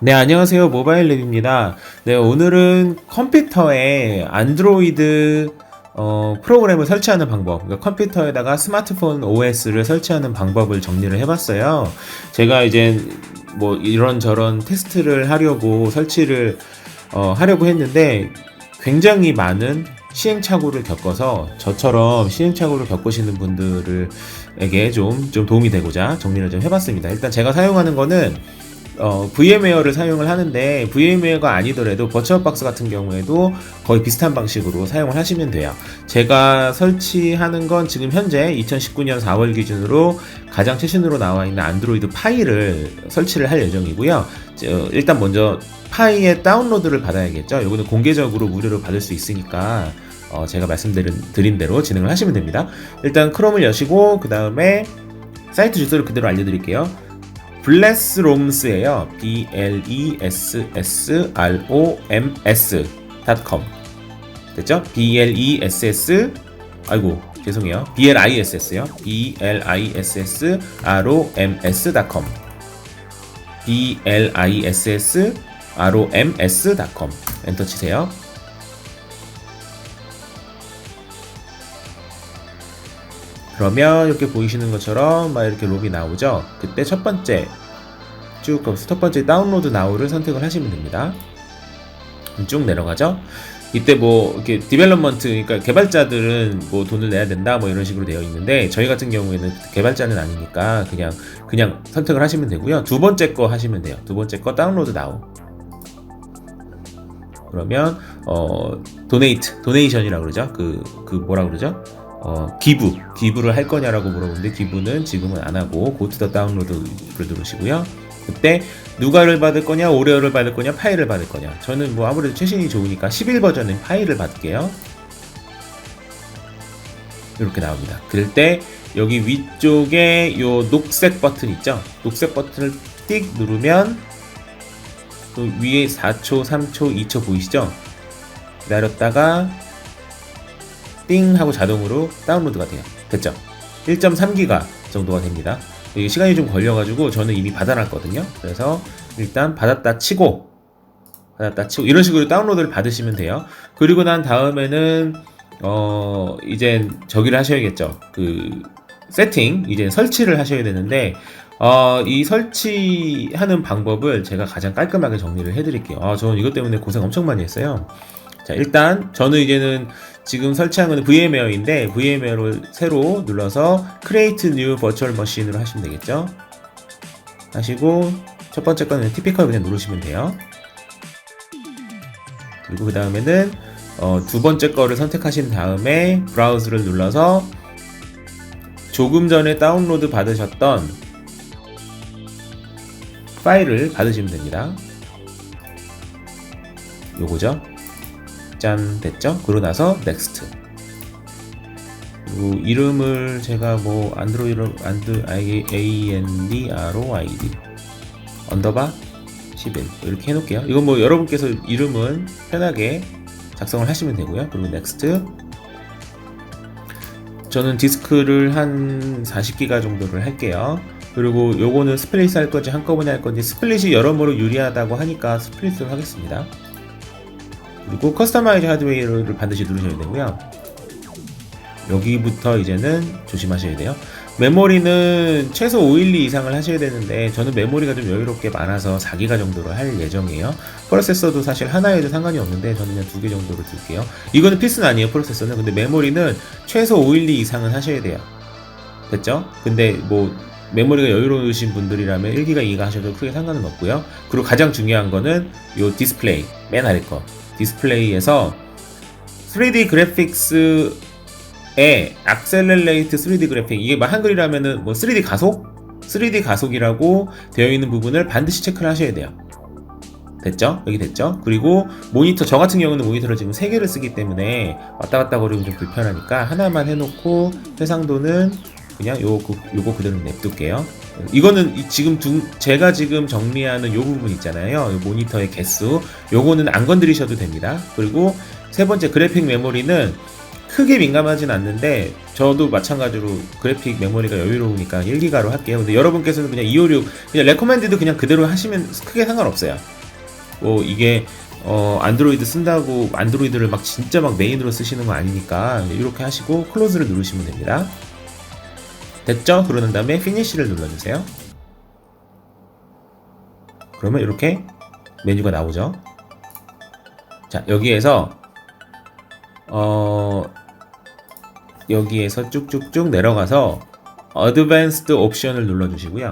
네, 안녕하세요. 모바일 랩입니다. 네, 오늘은 컴퓨터에 안드로이드 어, 프로그램을 설치하는 방법, 그러니까 컴퓨터에다가 스마트폰 OS를 설치하는 방법을 정리를 해봤어요. 제가 이제 뭐 이런저런 테스트를 하려고 설치를 어, 하려고 했는데 굉장히 많은 시행착오를 겪어서 저처럼 시행착오를 겪으시는 분들에게 좀, 좀 도움이 되고자 정리를 좀 해봤습니다. 일단 제가 사용하는 거는 어, VMware를 사용을 하는데 VMware가 아니더라도 버추얼박스 같은 경우에도 거의 비슷한 방식으로 사용을 하시면 돼요. 제가 설치하는 건 지금 현재 2019년 4월 기준으로 가장 최신으로 나와 있는 안드로이드 파이를 설치를 할 예정이고요. 저, 일단 먼저 파이의 다운로드를 받아야겠죠. 이거는 공개적으로 무료로 받을 수 있으니까 어, 제가 말씀드린 드린 대로 진행을 하시면 됩니다. 일단 크롬을 여시고 그 다음에 사이트 주소를 그대로 알려드릴게요. 블레스롬스예요. B L E S S R O M S.com 됐죠? B L E S S 아이고 죄송해요. B L I S S요. B L I S S R O M S.com B L I S S R O M S.com 엔터 치세요. 그러면 이렇게 보이시는 것처럼 막 이렇게 롭이 나오죠. 그때 첫 번째 쭉 가면서 첫 번째 다운로드 나우를 선택을 하시면 됩니다. 쭉 내려가죠. 이때 뭐 이렇게 디벨롭먼트 그러니까 개발자들은 뭐 돈을 내야 된다 뭐 이런 식으로 되어 있는데 저희 같은 경우에는 개발자는 아니니까 그냥 그냥 선택을 하시면 되고요. 두 번째 거 하시면 돼요. 두 번째 거 다운로드 나우. 그러면 어 도네이트 도네이션이라고 그러죠. 그그 뭐라 그러죠? 어, 기부, 기부를 할 거냐라고 물어보는데 기부는 지금은 안 하고 고투더 다운로드를 누르시고요. 그때 누가를 받을 거냐, 오레오를 받을 거냐, 파일을 받을 거냐. 저는 뭐 아무래도 최신이 좋으니까 11 버전의 파일을 받을게요. 이렇게 나옵니다. 그럴 때 여기 위쪽에 요 녹색 버튼 있죠? 녹색 버튼을 띡 누르면 또 위에 4초, 3초, 2초 보이시죠? 기다렸다가 띵 하고 자동으로 다운로드가 돼요. 됐죠? 1.3기가 정도가 됩니다. 시간이 좀 걸려가지고 저는 이미 받아놨거든요. 그래서 일단 받았다 치고 받았다 치고 이런 식으로 다운로드를 받으시면 돼요. 그리고 난 다음에는 어 이제 저기를 하셔야겠죠. 그 세팅 이제 설치를 하셔야 되는데 어, 이 설치하는 방법을 제가 가장 깔끔하게 정리를 해드릴게요. 아, 저는 이것 때문에 고생 엄청 많이 했어요. 자, 일단 저는 이제는 지금 설치한 거는 VMware인데 VMware를 새로 눌러서 Create New Virtual Machine으로 하시면 되겠죠. 하시고 첫 번째 거는 티피컬 그냥 누르시면 돼요. 그리고 그 다음에는 어, 두 번째 거를 선택하신 다음에 브라우즈를 눌러서 조금 전에 다운로드 받으셨던 파일을 받으시면 됩니다. 요거죠. 짠 됐죠? 그러고 나서 넥스트. 그리고 이름을 제가 뭐 안드로이드 안드 A N D R O I D 언더바 11 이렇게 해놓을게요. 이건 뭐 여러분께서 이름은 편하게 작성을 하시면 되고요. 그리고 넥스트. 저는 디스크를 한 40기가 정도를 할게요. 그리고 요거는 스플릿 할 건지 한꺼번에 할 건지 스플릿이 여러모로 유리하다고 하니까 스플릿을 하겠습니다. 그리고 커스터마이즈 하드웨어를 반드시 누르셔야 되고요. 여기부터 이제는 조심하셔야 돼요. 메모리는 최소 512 이상을 하셔야 되는데 저는 메모리가 좀 여유롭게 많아서 4기가 정도로 할 예정이에요. 프로세서도 사실 하나에도 상관이 없는데 저는 그냥 두 개 정도로 둘게요. 이거는 필수는 아니에요, 프로세서는. 근데 메모리는 최소 512 이상은 하셔야 돼요. 됐죠? 근데 뭐 메모리가 여유로우신 분들이라면 1기가 2가 하셔도 크게 상관은 없고요. 그리고 가장 중요한 거는 이 디스플레이 맨 아래 거 디스플레이에서 3D 그래픽스의 악셀렐레이트 3D 그래픽 이게 뭐 한글이라면은 뭐 3D 가속? 3D 가속이라고 되어 있는 부분을 반드시 체크를 하셔야 돼요. 됐죠? 여기 됐죠? 그리고 모니터 저 같은 경우는 모니터를 지금 3개를 쓰기 때문에 왔다 갔다 거리면 좀 불편하니까 하나만 해놓고 해상도는 그냥 요, 요거 그대로 냅둘게요. 이거는 지금 두, 제가 지금 정리하는 요 부분 있잖아요. 요 모니터의 개수. 요거는 안 건드리셔도 됩니다. 그리고 세 번째 그래픽 메모리는 크게 민감하진 않는데 저도 마찬가지로 그래픽 메모리가 여유로우니까 1기가로 할게요. 근데 여러분께서는 그냥 256 그냥 레코멘드도 그냥 그대로 하시면 크게 상관없어요. 뭐 이게 어 안드로이드 쓴다고 안드로이드를 막 진짜 막 메인으로 쓰시는 거 아니니까 이렇게 하시고 클로즈를 누르시면 됩니다. 됐죠? 그러는 다음에 피니쉬를 눌러주세요. 그러면 이렇게 메뉴가 나오죠. 자 여기에서 어 여기에서 쭉쭉쭉 내려가서 어드밴스드 옵션을 눌러주시고요.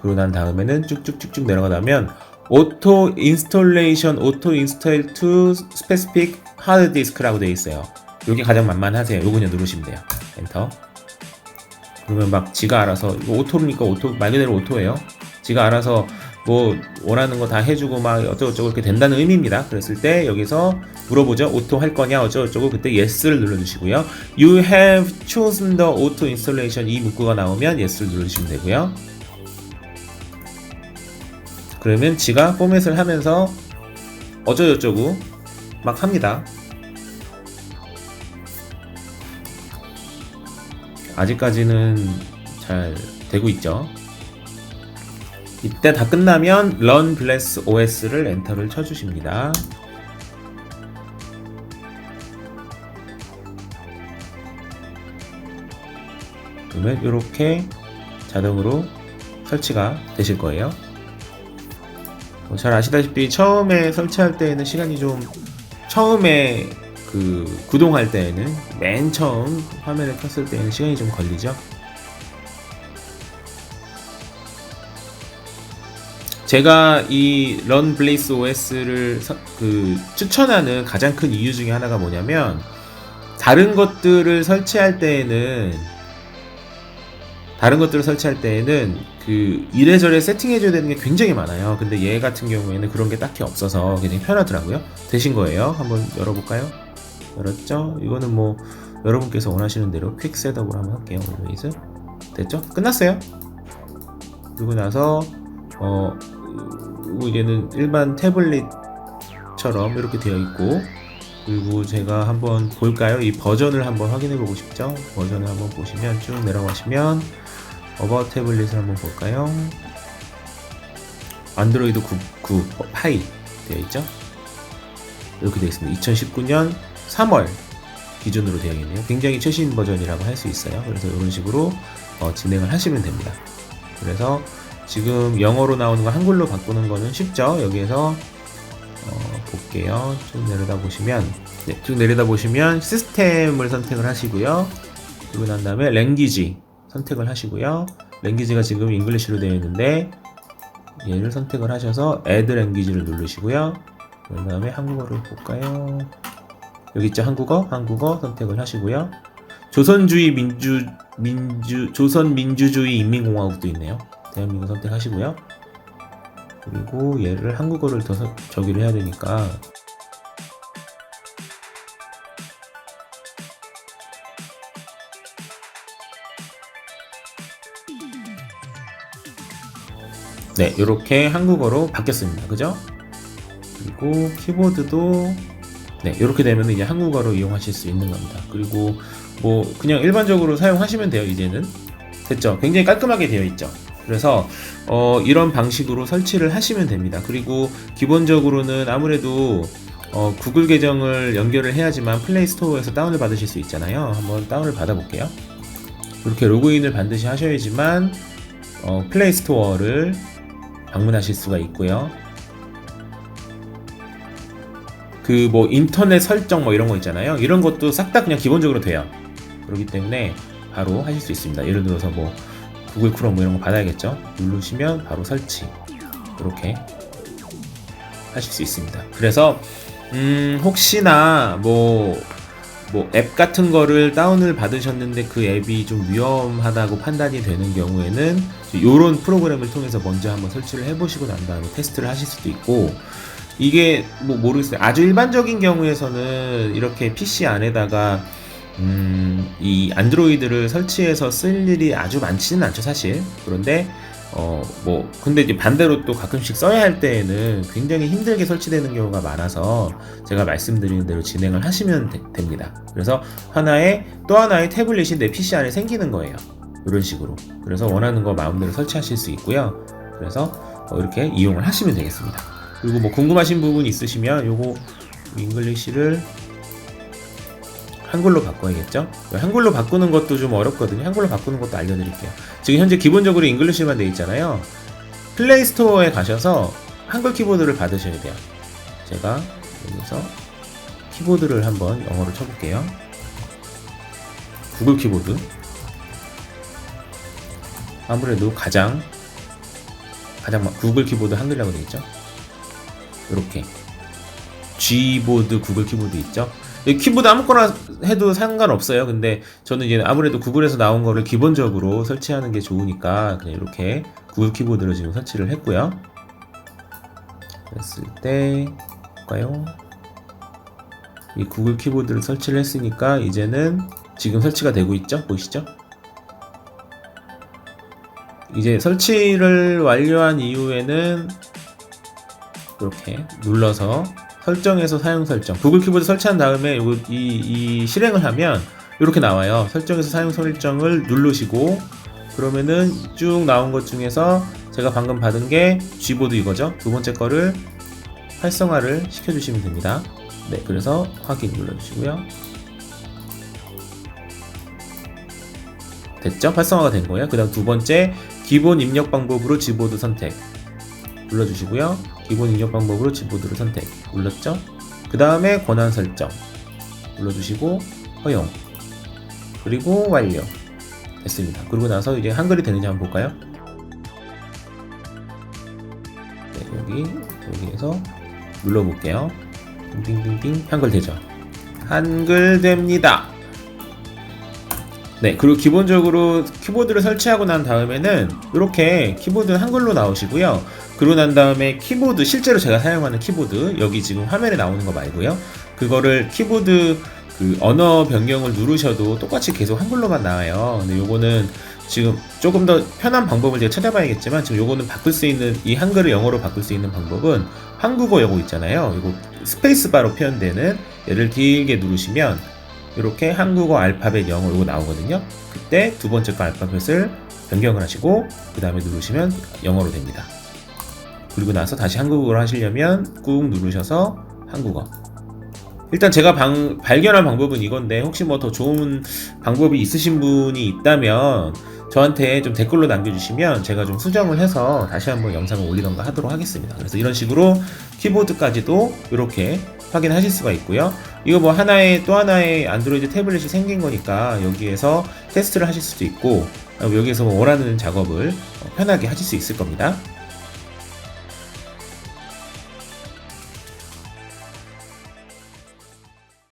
그러고 난 다음에는 쭉쭉쭉쭉 내려가다면 오토 인스톨레이션 오토 인스톨 투 스페시픽 하드 디스크라고 되어 있어요. 여기 가장 만만하세요. 요거 그냥 누르시면 돼요. 엔터. 그러면 막 지가 알아서 이거 오토니까 오토 말 그대로 오토예요. 지가 알아서 뭐 원하는 거 다 해주고 막 어쩌고저쩌고 이렇게 된다는 의미입니다. 그랬을 때 여기서 물어보죠. 오토 할 거냐 어쩌고저쩌고 그때 yes를 눌러주시고요. You have chosen the auto installation 이 문구가 나오면 yes를 눌러주시면 되고요. 그러면 지가 포맷을 하면서 어쩌고저쩌고 막 합니다. 아직까지는 잘 되고 있죠. 이때 다 끝나면 Run Bless OS를 엔터를 쳐주십니다. 그러면 이렇게 자동으로 설치가 되실 거예요. 뭐잘 아시다시피 처음에 설치할 때에는 시간이 좀 처음에 그 구동할 때에는 맨 처음 화면을 켰을 때에는 시간이 좀 걸리죠. 제가 이 런 블레이스 OS를 그 추천하는 가장 큰 이유 중에 하나가 뭐냐면 다른 것들을 설치할 때에는 다른 것들을 설치할 때에는 그 이래저래 세팅해줘야 되는 게 굉장히 많아요. 근데 얘 같은 경우에는 그런 게 딱히 없어서 굉장히 편하더라고요. 되신 거예요. 한번 열어볼까요? 열었죠? 이거는 뭐 여러분께서 원하시는 대로 퀵 셋업으로 한번 할게요. 올웨이즈 됐죠? 끝났어요. 그리고 나서 어 얘는 일반 태블릿처럼 이렇게 되어 있고 그리고 제가 한번 볼까요? 이 버전을 한번 확인해 보고 싶죠? 버전을 한번 보시면 쭉 내려가시면 어바웃 태블릿을 한번 볼까요? 안드로이드 9, 9 어, 파이 되어 있죠? 이렇게 되어 있습니다. 2019년 3월 기준으로 되어 있네요. 굉장히 최신 버전이라고 할 수 있어요. 그래서 이런 식으로 어, 진행을 하시면 됩니다. 그래서 지금 영어로 나오는 거 한글로 바꾸는 거는 쉽죠. 여기에서 어, 볼게요. 쭉 내려다 보시면 네, 쭉 내려다 보시면 시스템을 선택을 하시고요. 그리고 난 다음에 랭귀지 선택을 하시고요. 랭귀지가 지금 잉글리시로 되어 있는데 얘를 선택을 하셔서 add 랭귀지를 누르시고요. 그 다음에 한국어를 볼까요? 여기 있죠 한국어 한국어 선택을 하시고요. 조선주의 민주 민주 조선 민주주의 인민공화국도 있네요. 대한민국 선택하시고요. 그리고 얘를 한국어를 더 서- 저기를 해야 되니까 네, 이렇게 한국어로 바뀌었습니다. 그죠? 그리고 키보드도 네, 이렇게 되면 이제 한국어로 이용하실 수 있는 겁니다. 그리고 뭐 그냥 일반적으로 사용하시면 돼요. 이제는 됐죠? 굉장히 깔끔하게 되어 있죠. 그래서 어, 이런 방식으로 설치를 하시면 됩니다. 그리고 기본적으로는 아무래도 어, 구글 계정을 연결을 해야지만 플레이 스토어에서 다운을 받으실 수 있잖아요. 한번 다운을 받아볼게요. 이렇게 로그인을 반드시 하셔야지만 어, 플레이 스토어를 방문하실 수가 있고요. 그 뭐 인터넷 설정 뭐 이런 거 있잖아요. 이런 것도 싹 다 그냥 기본적으로 돼요. 그렇기 때문에 바로 하실 수 있습니다. 예를 들어서 뭐 구글 크롬 뭐 이런 거 받아야겠죠. 누르시면 바로 설치 이렇게 하실 수 있습니다. 그래서 음 혹시나 뭐 뭐 앱 같은 거를 다운을 받으셨는데 그 앱이 좀 위험하다고 판단이 되는 경우에는 이런 프로그램을 통해서 먼저 한번 설치를 해보시고 난 다음에 테스트를 하실 수도 있고 이게 뭐 모르겠어요. 아주 일반적인 경우에서는 이렇게 PC 안에다가 음, 이 안드로이드를 설치해서 쓸 일이 아주 많지는 않죠, 사실. 그런데 어, 뭐, 근데 이제 반대로 또 가끔씩 써야 할 때에는 굉장히 힘들게 설치되는 경우가 많아서 제가 말씀드리는 대로 진행을 하시면 되- 됩니다. 그래서 하나의, 또 하나의 태블릿이 내 PC 안에 생기는 거예요. 이런 식으로. 그래서 원하는 거 마음대로 설치하실 수 있고요. 그래서 어, 이렇게 이용을 하시면 되겠습니다. 그리고 뭐 궁금하신 부분 있으시면 요거 잉글리시를 한글로 바꿔야겠죠? 한글로 바꾸는 것도 좀 어렵거든요. 한글로 바꾸는 것도 알려드릴게요. 지금 현재 기본적으로 잉글리시만 돼 있잖아요. 플레이 스토어에 가셔서 한글 키보드를 받으셔야 돼요. 제가 여기서 키보드를 한번 영어로 쳐볼게요. 구글 키보드. 아무래도 가장 가장 막 구글 키보드 한글이라고 되어 있죠. 이렇게 G보드 구글 키보드 있죠. 이 키보드 아무거나 해도 상관없어요. 근데 저는 이제 아무래도 구글에서 나온 거를 기본적으로 설치하는 게 좋으니까 그냥 이렇게 구글 키보드를 지금 설치를 했고요. 그랬을 때 볼까요? 이 구글 키보드를 설치를 했으니까 이제는 지금 설치가 되고 있죠? 보이시죠? 이제 설치를 완료한 이후에는 이렇게 눌러서 설정에서 사용 설정. 구글 키보드 설치한 다음에 요거 이, 이 실행을 하면 이렇게 나와요. 설정에서 사용 설정을 누르시고 그러면은 쭉 나온 것 중에서 제가 방금 받은 게 G보드 이거죠? 두 번째 거를 활성화를 시켜주시면 됩니다. 네 그래서 확인 눌러주시고요. 됐죠? 활성화가 된 거예요. 그 다음 두 번째 기본 입력 방법으로 G보드 선택 눌러주시고요. 기본 입력 방법으로 G보드를 선택 눌렀죠? 그 다음에 권한 설정 눌러주시고 허용 그리고 완료 됐습니다. 그리고 나서 이제 한글이 되는지 한번 볼까요? 네, 여기 여기에서 눌러볼게요. 띵띵띵띵 한글 되죠? 한글 됩니다. 네, 그리고 기본적으로 키보드를 설치하고 난 다음에는 이렇게 키보드는 한글로 나오시고요. 그러고 난 다음에 키보드 실제로 제가 사용하는 키보드 여기 지금 화면에 나오는 거 말고요. 그거를 키보드 그 언어 변경을 누르셔도 똑같이 계속 한글로만 나와요. 근데 요거는 지금 조금 더 편한 방법을 제가 찾아봐야겠지만 지금 요거는 바꿀 수 있는 이 한글을 영어로 바꿀 수 있는 방법은 한국어 요거 있잖아요. 이거 스페이스바로 표현되는 얘를 길게 누르시면 이렇게 한국어 알파벳 영어 요거 나오거든요. 그때 두 번째 거 알파벳을 변경을 하시고 그 다음에 누르시면 영어로 됩니다. 그리고 나서 다시 한국어로 하시려면 꾹 누르셔서 한국어. 일단 제가 방- 발견한 방법은 이건데 혹시 뭐 더 좋은 방법이 있으신 분이 있다면 저한테 좀 댓글로 남겨주시면 제가 좀 수정을 해서 다시 한번 영상을 올리던가 하도록 하겠습니다. 그래서 이런 식으로 키보드까지도 이렇게 확인하실 수가 있고요. 이거 뭐 하나의 또 하나의 안드로이드 태블릿이 생긴 거니까 여기에서 테스트를 하실 수도 있고 여기에서 뭐 원하는 작업을 편하게 하실 수 있을 겁니다.